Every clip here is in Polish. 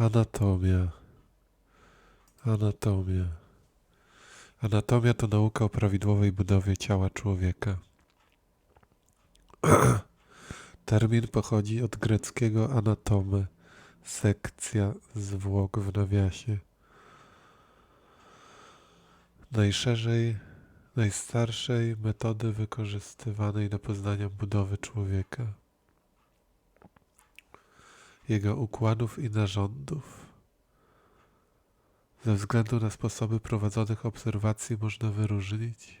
Anatomia. Anatomia. Anatomia to nauka o prawidłowej budowie ciała człowieka. Termin pochodzi od greckiego anatome, sekcja zwłok w nawiasie. Najszerzej, najstarszej metody wykorzystywanej do poznania budowy człowieka, jego układów i narządów. Ze względu na sposoby prowadzonych obserwacji można wyróżnić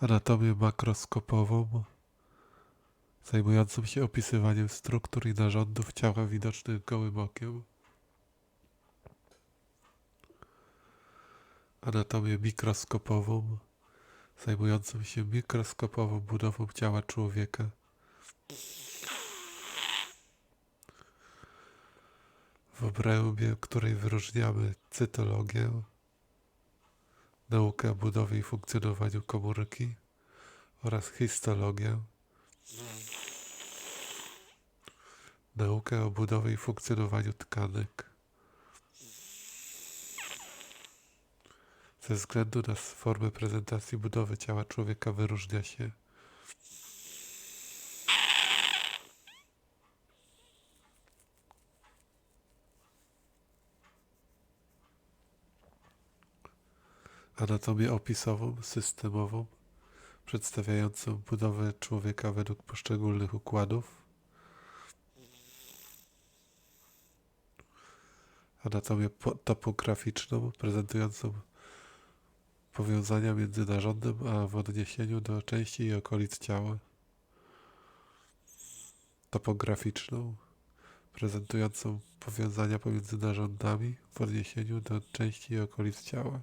anatomię makroskopową, zajmującą się opisywaniem struktur i narządów ciała widocznych gołym okiem, anatomię mikroskopową, zajmującą się mikroskopową budową ciała człowieka, w obrębie której wyróżniamy cytologię, naukę o budowie i funkcjonowaniu komórki oraz histologię, naukę o budowie i funkcjonowaniu tkanek. Ze względu na formę prezentacji budowy ciała człowieka wyróżnia się anatomię opisową, systemową, przedstawiającą budowę człowieka według poszczególnych układów, anatomię po- topograficzną, prezentującą powiązania między narządem a w odniesieniu do części i okolic ciała, topograficzną, prezentującą powiązania pomiędzy narządami w odniesieniu do części i okolic ciała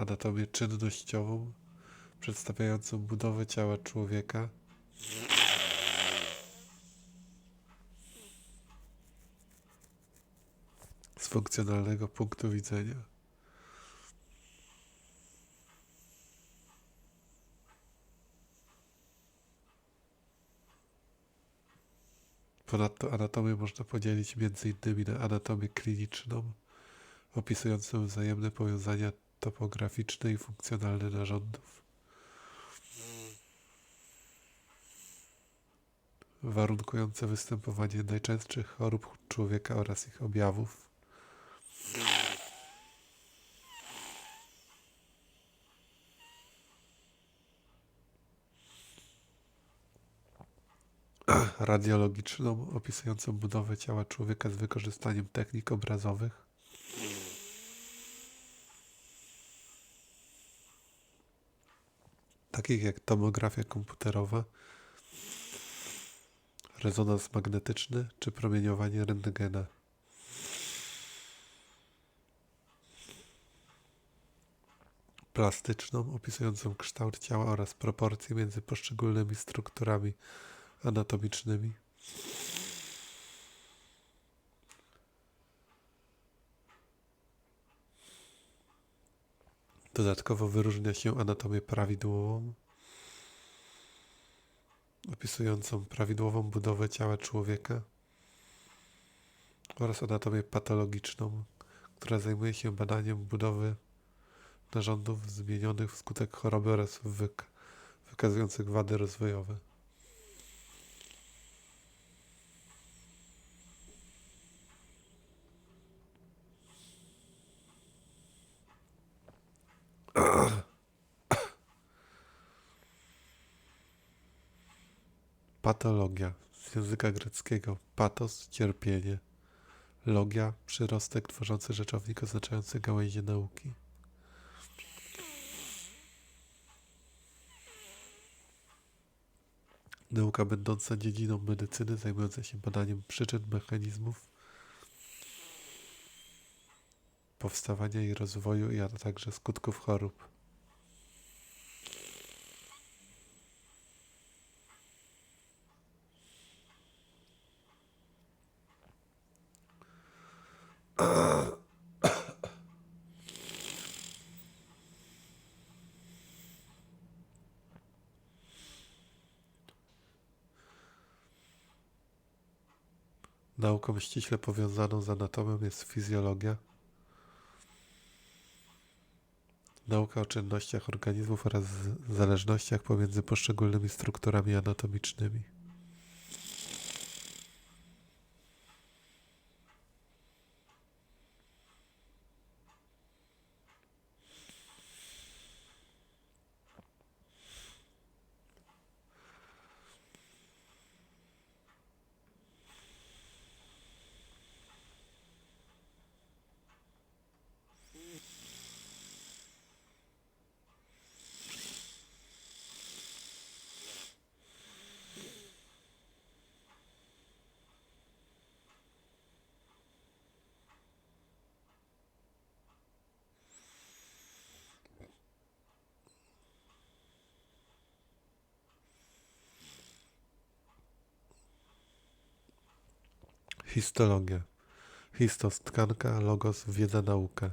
anatomię czynnościową, przedstawiającą budowę ciała człowieka. Z funkcjonalnego punktu widzenia. Ponadto anatomię można podzielić między innymi na anatomię kliniczną, opisującą wzajemne powiązania topograficzne i funkcjonalne narządów. Warunkujące występowanie najczęstszych chorób człowieka oraz ich objawów. Radiologiczną, opisującą budowę ciała człowieka z wykorzystaniem technik obrazowych. Takich jak tomografia komputerowa, rezonans magnetyczny czy promieniowanie rentgena. Plastyczną, opisującą kształt ciała oraz proporcje między poszczególnymi strukturami anatomicznymi. Dodatkowo wyróżnia się anatomię prawidłową, opisującą prawidłową budowę ciała człowieka oraz anatomię patologiczną, która zajmuje się badaniem budowy narządów zmienionych wskutek choroby oraz wyk wykazujących wady rozwojowe. Patologia z języka greckiego patos cierpienie, logia przyrostek tworzący rzeczownik oznaczający gałęzie nauki. Nauka będąca dziedziną medycyny zajmująca się badaniem przyczyn mechanizmów powstawania i rozwoju, a także skutków chorób. Nauką ściśle powiązaną z anatomią jest fizjologia. Nauka o czynnościach organizmów oraz zależnościach pomiędzy poszczególnymi strukturami anatomicznymi. Histologia. Histos tkanka, logos wiedza, nauka.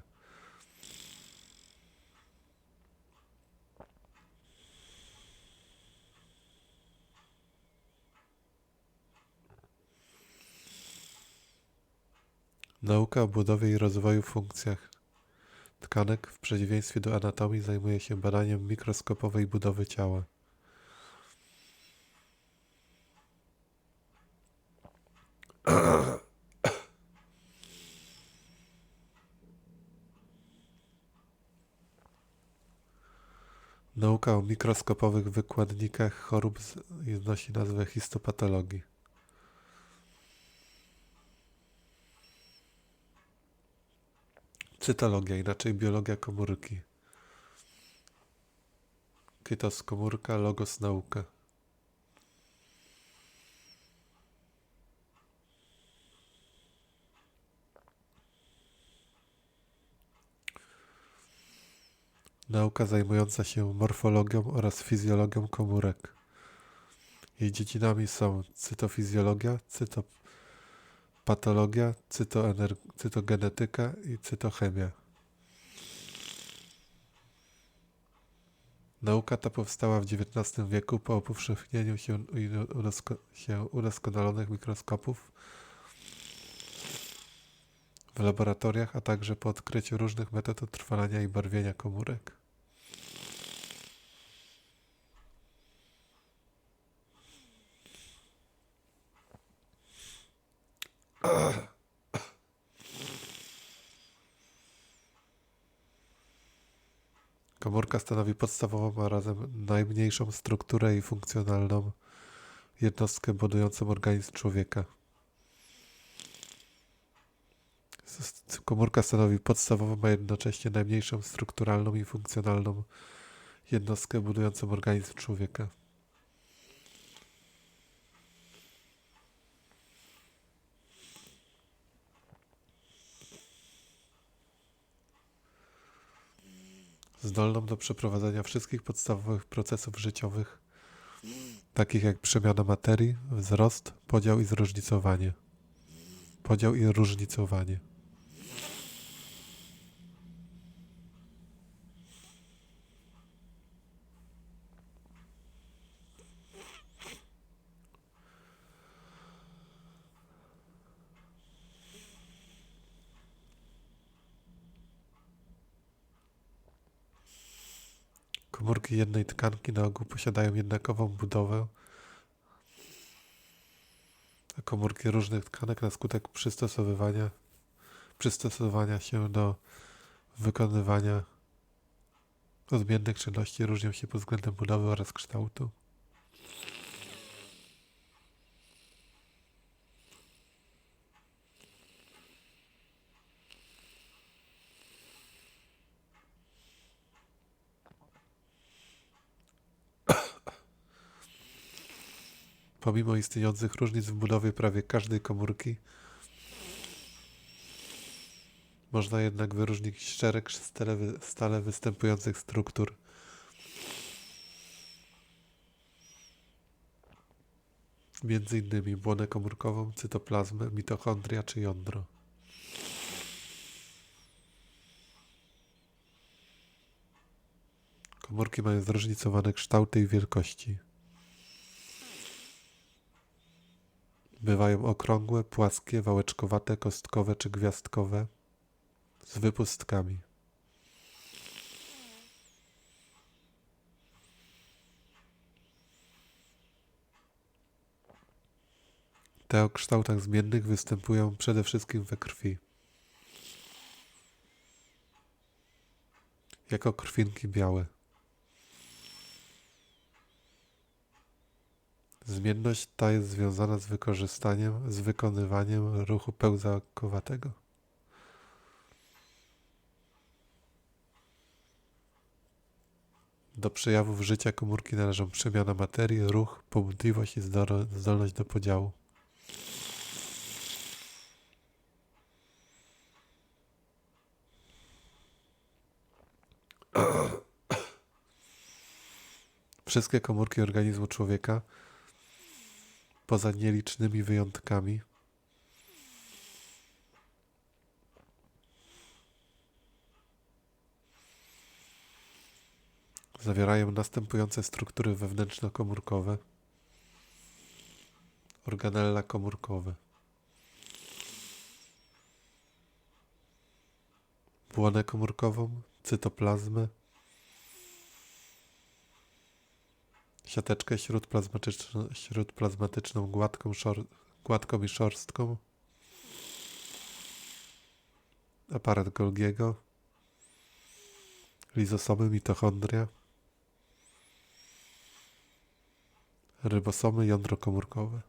Nauka o budowie i rozwoju funkcjach tkanek w przeciwieństwie do anatomii zajmuje się badaniem mikroskopowej budowy ciała. Nauka o mikroskopowych wykładnikach chorób nosi nazwę histopatologii. Cytologia, inaczej biologia komórki. Kytos komórka, logos nauka. Nauka zajmująca się morfologią oraz fizjologią komórek. Jej dziedzinami są cytofizjologia, cytopatologia, cytogenetyka i cytochemia. Nauka ta powstała w XIX wieku po upowszechnieniu się, udosko- się udoskonalonych mikroskopów w laboratoriach, a także po odkryciu różnych metod utrwalania i barwienia komórek. Komórka stanowi podstawową, a razem najmniejszą strukturę i funkcjonalną jednostkę budującą organizm człowieka. Komórka stanowi podstawową, a jednocześnie najmniejszą strukturalną i funkcjonalną jednostkę budującą organizm człowieka. Zdolną do przeprowadzania wszystkich podstawowych procesów życiowych, takich jak przemiana materii, wzrost, podział i zróżnicowanie. Podział i różnicowanie. Komórki jednej tkanki na ogół posiadają jednakową budowę, a komórki różnych tkanek na skutek przystosowywania, przystosowania się do wykonywania odmiennych czynności różnią się pod względem budowy oraz kształtu. Pomimo istniejących różnic w budowie prawie każdej komórki, można jednak wyróżnić szereg stale, wy- stale występujących struktur. Między innymi błonę komórkową, cytoplazmę, mitochondria czy jądro. Komórki mają zróżnicowane kształty i wielkości. Bywają okrągłe, płaskie, wałeczkowate, kostkowe czy gwiazdkowe z wypustkami. Te o kształtach zmiennych występują przede wszystkim we krwi. Jako krwinki białe. Zmienność ta jest związana z wykorzystaniem, z wykonywaniem ruchu pełzakowatego. Do przejawów życia komórki należą przemiana materii, ruch, pobudliwość i zdolność do podziału. Wszystkie komórki organizmu człowieka, poza nielicznymi wyjątkami, zawierają następujące struktury wewnętrznokomórkowe, organella komórkowe, błonę komórkową, cytoplazmę, siateczkę śródplazmatyczną, śródplazmatyczną gładką, szor, gładką i szorstką, aparat Golgiego, lizosomy, mitochondria, rybosomy, jądro komórkowe.